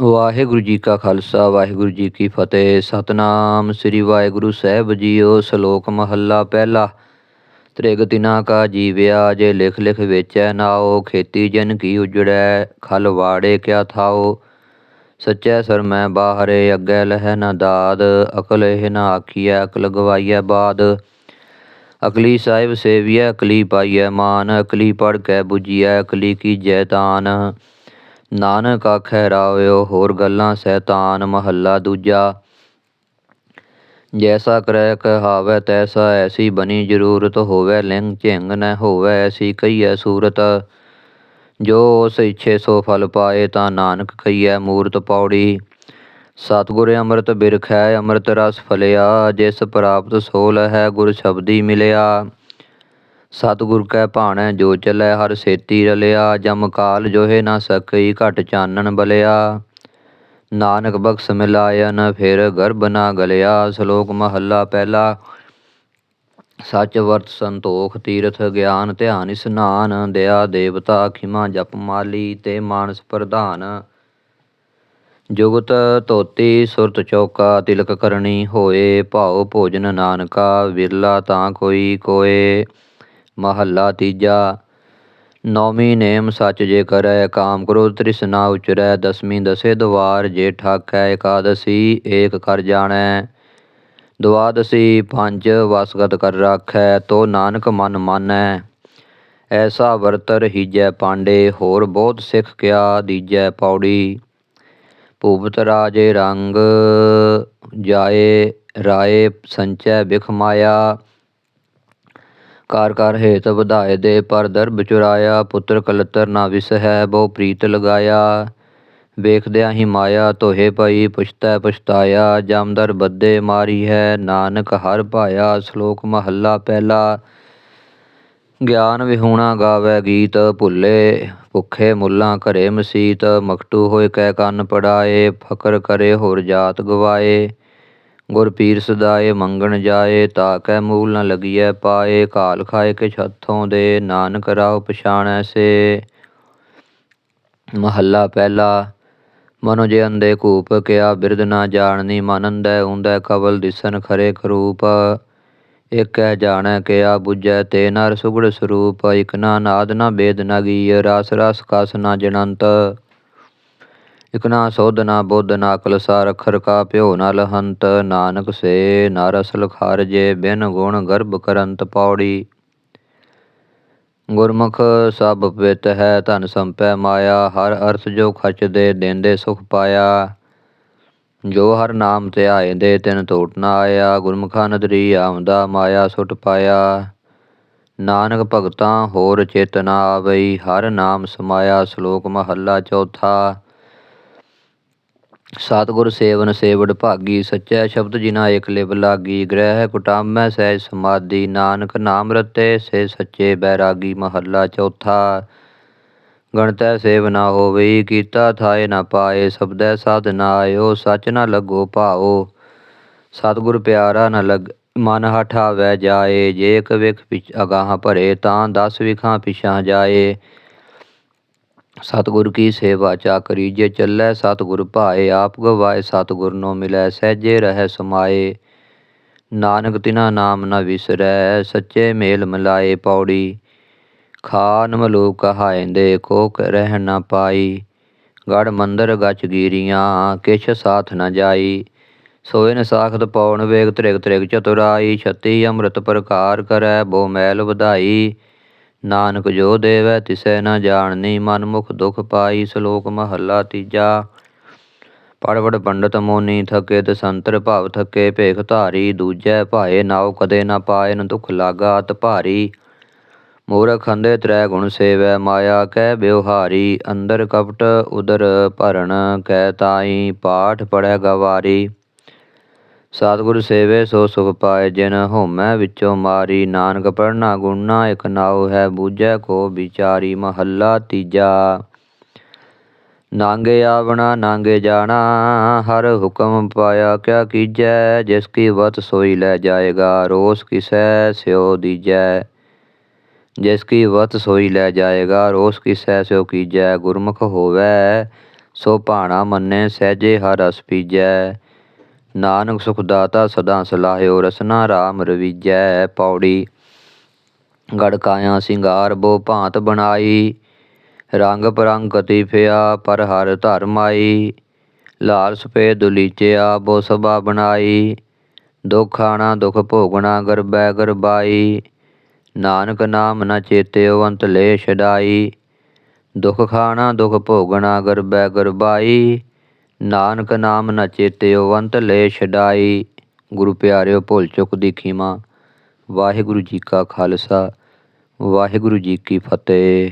ਵਾਹਿਗੁਰੂ ਜੀ ਕਾ ਖਾਲਸਾ, ਵਾਹਿਗੁਰੂ ਜੀ ਕੀ ਫਤਿਹ। ਸਤਨਾਮ ਸ੍ਰੀ ਵਾਹਿਗੁਰੂ ਸਾਹਿਬ ਜੀਓ, ਸ਼ਲੋਕ ਮਹੱਲਾ ਪਹਿਲਾ। ਤ੍ਰਿਗ ਤਿਨਾ ਕਾ ਜੀਵਿਆ, ਜੇ ਲਿਖ ਲਿਖ ਵੇਚੈ ਨਾਓ ਖੇਤੀ ਜਨ ਕੀ ਉਜੜੈ, ਖਲ ਵਾੜੇ ਕਿਆ ਥਾਓ ਸੱਚੈ ਸਰ ਮੈਂ ਬਾਹਰੇ, ਅੱਗੇ ਲਹਿ ਨਾ ਦਾਦ, ਅਕਲ ਇਹ ਨਾ ਆਖੀਐ, ਅਕਲ ਗਵਾਈਐ ਬਾਦ। ਅਕਲੀ ਸਾਹਿਬ ਸੇਵੀਐ, ਅਕਲੀ ਪਾਈਐ ਮਾਨ, ਅਕਲੀ ਪੜ ਕੇ ਬੁਝੀਐ, ਅਕਲੀ ਕੀ ਜੈਤਾਨ ਨਾਨਕ ਆਖੈ ਰਾਵਿਓ, ਹੋਰ ਗੱਲਾਂ ਸੈਤਾਨ ਮਹੱਲਾ ਦੂਜਾ। ਜੈਸਾ ਕਰੈ ਕਹਾਵੈ, ਤੈਸਾ ਐਸੀ ਬਣੀ ਜ਼ਰੂਰਤ ਹੋਵੇ, ਲਿੰਗ ਝਿੰਗ ਨ ਹੋਵੇ, ਐਸੀ ਕਹੀਐ ਸੂਰਤ। ਜੋ ਉਸ ਇੱਛੇ ਸੋ ਫਲ ਪਾਏ, ਤਾਂ ਨਾਨਕ ਕਹੀਐ ਮੂਰਤ ਪੌੜੀ। ਸਤਿਗੁਰ ਅੰਮ੍ਰਿਤ ਬਿਰਖੈ, ਅੰਮ੍ਰਿਤ ਰਸ ਫਲਿਆ, ਜਿਸ ਪ੍ਰਾਪਤ ਸੋ ਲਹੈ ਗੁਰ ਸ਼ਬਦੀ ਮਿਲਿਆ। ਸਤਿਗੁਰ ਕੈ ਭਾਣੈ ਜੋ ਚਲੈ ਹਰ ਸੇਤੀ ਰਲਿਆ, ਜਮ ਕਾਲ ਜੋਹੇ ਨਾ ਸਕਈ ਘਟ ਚਾਨਣ ਬਲਿਆ। ਨਾਨਕ ਬਖਸ਼ ਮਿਲਾਇਨ ਫਿਰ ਗਰਭ ਨਾ ਗਲਿਆ, ਸ਼ਲੋਕ ਮਹੱਲਾ ਪਹਿਲਾ। ਸੱਚ ਵਰਤ ਸੰਤੋਖ ਤੀਰਥ ਗਿਆਨ ਧਿਆਨ ਇਸਨਾਨ, ਦਇਆ ਦੇਵਤਾ ਖਿਮਾ ਜਪ ਮਾਲੀ ਤੇ ਮਾਨਸ ਪ੍ਰਧਾਨ। ਜੁਗਤ ਧੋਤੀ ਸੁਰਤ ਚੌਕਾ, ਤਿਲਕ ਕਰਨੀ ਹੋਏ, ਭਾਉ ਭੋਜਨ ਨਾਨਕਾ, ਵਿਰਲਾ ਤਾਂ ਕੋਈ ਕੋਏ। ਮਹੱਲਾ ਤੀਜਾ। ਨੌਵੀਂ ਨੇਮ ਸੱਚ ਜੇ ਕਰੈ, ਕਾਮ ਕ੍ਰੋਧ ਤ੍ਰਿਸ਼ਨਾ ਉਚਰੈ, ਦਸਵੀਂ ਦਸੇ ਦਵਾਰ ਜੇ ਠਾਕੈ, ਇਕਾਦਸੀ ਏਕ ਕਰ ਜਾਣੈ। ਦਵਾਦਸ਼ੀ ਪੰਜ ਵਸਗਤ ਕਰ ਰਾਖੈ, ਤੋ ਨਾਨਕ ਮਨ ਮਾਨੈ। ਐਸਾ ਵਰਤ ਰਹੀਜੈ ਪਾਂਡੇ, ਹੋਰ ਬਹੁਤ ਸਿੱਖ ਕਿਆ ਦੀਜੈ ਪੌੜੀ। ਭੂਪਤ ਰਾਜੇ ਰੰਗ ਜਾਏ, ਰਾਏ ਸੰਚੈ ਬਿਖ ਮਾਇਆ। ਕਾਰ ਕਾਰ ਹੇਤ ਵਧਾਏ ਦੇ ਪਰ ਦਰਬ ਚੁਰਾਇਆ, ਪੁੱਤਰ ਕਲਤਰ ਨਾ ਵਿਸ ਹੈ ਬਹੁ ਪ੍ਰੀਤ ਲਗਾਇਆ। ਵੇਖਦਿਆਂ ਹੀ ਮਾਇਆ ਤੋਹੇ ਪਈ, ਪੁਛਤੈ ਪਛਤਾਇਆ ਜਮਦਰ ਬੱਦੇ ਮਾਰੀ ਹੈ, ਨਾਨਕ ਹਰ ਭਾਇਆ, ਸ਼ਲੋਕ ਮਹੱਲਾ ਪਹਿਲਾ। ਗਿਆਨ ਵਿਹੂਣਾ ਗਾਵੇ ਗੀਤ ਭੁੱਲੇ, ਭੁੱਖੇ ਮੁੱਲਾਂ ਘਰੇ ਮਸੀਤ ਮਖਟੂ ਹੋਏ ਕਹਿ ਕੰਨ ਪੜਾਏ, ਫਕਰ ਕਰੇ ਹੋਰ ਜਾਤ ਗਵਾਏ। ਗੁਰ ਪੀਰ ਸਦਾਏ ਮੰਗਣ ਜਾਏ, ਤਾ ਕੈ ਮੂਲ ਨ ਲਗੀਐ ਪਾਏ ਕਾਲ ਖਾਏ ਕੇ ਛੱਥੋਂ ਦੇ, ਨਾਨਕ ਰਾਹ ਪਛਾਣੈ ਸੇ। ਮਹੱਲਾ ਪਹਿਲਾ, ਮਨੋ ਜੇ ਅੰਦੇ ਕੂਪ ਕਿਆ ਬਿਰਦ ਨਾ ਜਾਣਨੀ, ਮਨ ਅੰਧੈ ਉਂਦੈ ਕਵਲ ਦਿਸਨ ਖਰੇ ਕਰੂਪ ਇਕੈ ਜਾਣੈ, ਕਿਆ ਬੁਝੈ, ਤੇ ਨਰ ਸੁਗੜ ਸਰੂਪ। ਇਕ ਨਾ ਨਾਦ, ਨਾ ਬੇਦ, ਨਾ ਗੀਯ ਰਸ ਰਸ ਕਸ, ਨਾ ਜਣੰਤ ਇਕ ਨਾ ਸੋਧ, ਨਾ ਬੁੱਧ, ਨਾ ਕਲਸਾ ਸਾਰ ਕਾ ਪਿਓ ਨਾ ਲਹੰਤ, ਨਾਨਕ ਸੇ ਨਰ ਅਸਲ ਖਾਰਜੇ, ਬਿਨ ਗੁਣ ਗਰਭ ਕਰੰਤ ਪੌੜੀ। ਗੁਰਮੁਖ ਸਭ ਪਵਿੱਤ ਹੈ, ਧਨ ਸੰਪੈ ਮਾਇਆ, ਹਰ ਅਰਥ ਜੋ ਖਚ ਦੇ, ਦੇਂਦੇ ਸੁਖ ਪਾਇਆ। ਜੋ ਹਰ ਨਾਮ ਧਿਆਏ ਦੇ, ਤਿਨ ਟੋਟ ਨਾ ਆਇਆ। ਗੁਰਮੁਖਾਂ ਨਦਰੀ ਆਮਦਾ ਮਾਇਆ ਸੁਟ ਪਾਇਆ। ਨਾਨਕ ਭਗਤਾਂ, ਹੋਰ ਚੇਤਨਾ ਆਵਈ, ਹਰ ਨਾਮ ਸਮਾਇਆ, ਸ਼ਲੋਕ ਮਹੱਲਾ ਚੌਥਾ। ਸਤਿਗੁਰ ਸੇਵਨ ਸੇਵਡ ਭਾਗੀ, ਸੱਚੈ ਸ਼ਬਦ ਜਿਨਾ ਏਕ ਲਿਵ ਗ੍ਰਹਿ ਕੁਟਾਮੈ ਸਹਿਜ ਸਮਾਧੀ, ਨਾਨਕ ਨਾਮ ਰਤੇ ਸੇ ਸੱਚੇ ਬੈਰਾਗੀ, ਮਹੱਲਾ ਚੌਥਾ। ਗਣਤੈ ਸੇਵ ਨਾ ਹੋਵਈ ਕੀਤਾ ਥਾਏ ਨਾ ਪਾਏ, ਸਬਦੈ ਸਾਧ ਨਾ ਆਇਓ, ਸੱਚ ਨਾ ਲੱਗੋ ਭਾਓ। ਸਤਿਗੁਰ ਪਿਆਰਾ ਨਾ ਲਗ, ਮਨ ਹਠਾਵੈ ਜਾਏ, ਜੇ ਇਕ ਵਿਖ ਪਿਛ ਅਗਾਹ ਭਰੇ, ਤਾਂ ਦਸ ਵਿਖਾਂ ਪਿਛਾਂ ਜਾਏ। ਸਤਿਗੁਰ ਕੀ ਸੇਵਾ ਚਾ ਕਰੀ, ਜੇ ਚੱਲੈ ਸਤਿਗੁਰ ਭਾਏ, ਆਪ ਗਵਾਏ ਸਤਿਗੁਰ ਨੂੰ ਮਿਲੈ, ਸਹਿਜੇ ਰਹਿ ਸਮਾਏ। ਨਾਨਕ ਤਿਨਾ ਨਾਮ ਨ ਵਿਸਰੈ, ਸੱਚੇ ਮੇਲ ਮਿਲਾਏ ਪੌੜੀ। ਖਾਨ ਮਲੂਕ ਕਹਾਇਂਦੇ ਕੋ ਰਹਿ ਨ ਪਾਈ। ਗੜ ਮੰਦਰ ਗਚ ਗੀਰੀਆਂ, ਕਿਛ ਸਾਥ ਨ ਜਾਈ। ਸੋਇਨ ਸਾਖਤ ਪੌਣ ਵੇਗ ਤ੍ਰਿਗ ਤ੍ਰਿਗ ਚਤੁਰਾਈ, ਛਤੀ ਅੰਮ੍ਰਿਤ ਪ੍ਰਕਾਰ ਕਰੈ, ਬੋ ਮੈਲ ਵਧਾਈ। ਨਾਨਕ ਜੋ ਦੇਵੈ ਤਿਸੈ ਨਾ ਜਾਣਨੀ ਮਨ ਮੁਖ ਦੁਖ ਪਾਈ ਸ਼ਲੋਕ ਮਹੱਲਾ ਤੀਜਾ। ਪੜ ਪੜ ਪੰਡਤ ਮੋਨੀ ਥਕੇ ਤੇ ਸੰਤਰ ਭਵ ਥਕੇ, ਭੇਖ ਧਾਰੀ ਦੂਜੈ ਭਾਏ ਨਾਉ ਕਦੇ ਨਾ ਪਾਇਨ ਨ ਦੁਖ ਲਾਗਾ ਅਤ ਭਾਰੀ। ਮੂਰਖ ਅੰਦੇ ਤ੍ਰੈ ਗੁਣ ਸੇਵੈ, ਮਾਇਆ ਕਹਿ ਬਿਵਹਾਰੀ ਅੰਦਰ ਕਪਟ ਉਦਰ ਭਰਨ, ਕਹਿ ਤਾਈ ਪਾਠ ਪੜੈ ਗਵਾਰੀ। ਸਤਿਗੁਰ ਸੇਵੇ ਸੋ ਸੁਖ ਪਾਏ, ਜਿਨ ਹੋਮੈ ਵਿੱਚੋਂ ਮਾਰੀ। ਨਾਨਕ ਪੜਨਾ ਗੁਣਾ ਇਕ ਨਾਉ ਹੈ, ਬੂਝੈ ਕੋ ਵਿਚਾਰੀ ਮਹੱਲਾ ਤੀਜਾ। ਨਾਂਗੇ ਆਵਣਾ, ਨਾਂਗੇ ਜਾਣਾ, ਹਰ ਹੁਕਮ ਪਾਇਆ ਕਿਆ ਕੀਜੈ, ਜਿਸ ਕੀ ਵਤ ਸੋਈ ਲੈ ਜਾਏਗਾ, ਰੋਸ ਕਿਸੈ ਸਿਓ ਦੀਜੈ। ਜਿਸ ਕੀ ਵਤ ਸੋਈ ਲੈ ਜਾਏਗਾ, ਰੋਸ ਕਿਸੈ ਸਿਓ ਕੀਜੈ, ਗੁਰਮੁਖ ਹੋਵੈ, ਸੋ ਭਾਣਾ ਮੰਨੇ, ਸਹਿਜੇ ਹਰ ਰਸ ਪੀਜੈ। ਨਾਨਕ ਸੁਖ ਦਾਤਾ ਸਦਾ ਸਲਾਹਿਓ ਰਸਨਾ ਰਾਮ ਰਵੀਜੈ ਪੌੜੀ। ਗੜਕਾਇਆ ਸਿੰਗਾਰ ਬੋ ਭਾਂਤ ਬਣਾਈ। ਰੰਗ ਪਰੰਗ ਕਤੀ ਫਿਆ ਪਰ ਹਰ ਧਰਮ ਆਈ ਲਾਲ ਸਫੇਦ ਦੁਲੀਚਿਆ ਬੋ ਸਭਾ ਬਣਾਈ। ਦੁਖ ਆਣਾ ਦੁਖ ਭੋਗਣਾ ਗਰਬੈ ਗਰਬਾਈ ਨਾਨਕ ਨਾਮ ਨ ਚੇਤਿਓ ਅੰਤ ਲੈ ਛਡਾਈ ਦੁਖ ਖਾਣਾ ਦੁਖ ਭੋਗਣਾ ਗਰਬੈ ਗਰਬਾਈ ਨਾਨਕ ਨਾਮ ਨ ਚੇਤਿਓ, ਅੰਤ ਲੈ ਛਡਾਈ। ਗੁਰੂ ਪਿਆਰਿਓ, ਭੁੱਲ ਚੁੱਕ ਦੀ ਖਿਮਾ। ਵਾਹਿਗੁਰੂ ਜੀ ਕਾ ਖਾਲਸਾ, ਵਾਹਿਗੁਰੂ ਜੀ ਕੀ ਫਤਿਹ।